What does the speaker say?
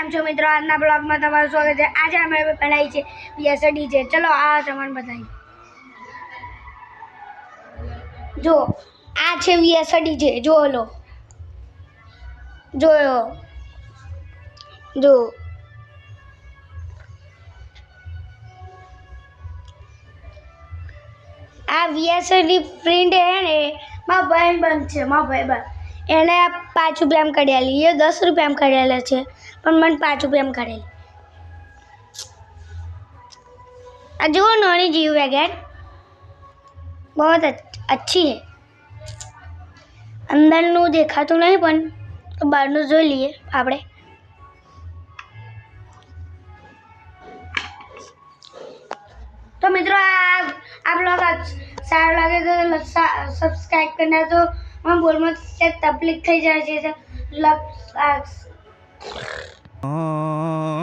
કેમ છો મિત્રો? આજના બ્લોગમાં તમારું સ્વાગત છે. આજે અમે બનાવી છે વીએસડી છે. ચલો, આ તમને બતાવી. જો આ છે વીએસડી છે. જો લો. જોયો જો આ વીએસડી પ્રિન્ટ હે ને મારા ભાઈ બંધ છે મારા ભાઈ બંધ એને પાંચ રૂપિયામાં કઢાયેલી એ દસ રૂપિયામાં કઢાયેલા છે. પણ મને પાંચ રૂપિયામાં કઢાયેલી આ જુઓ નાની જીવ વેગન બહુ અચ્છી है અંદરનું દેખાતું નહીં પણ બહારનું જોઈ લઈએ આપણે તો મિત્રો આ આ બ્લોગ સારો લાગે તો સબસ્ક્રાઈબ કરી નાખજો મને બોલમાં ક્યાંક તકલીફ થઈ જાય છે Oh.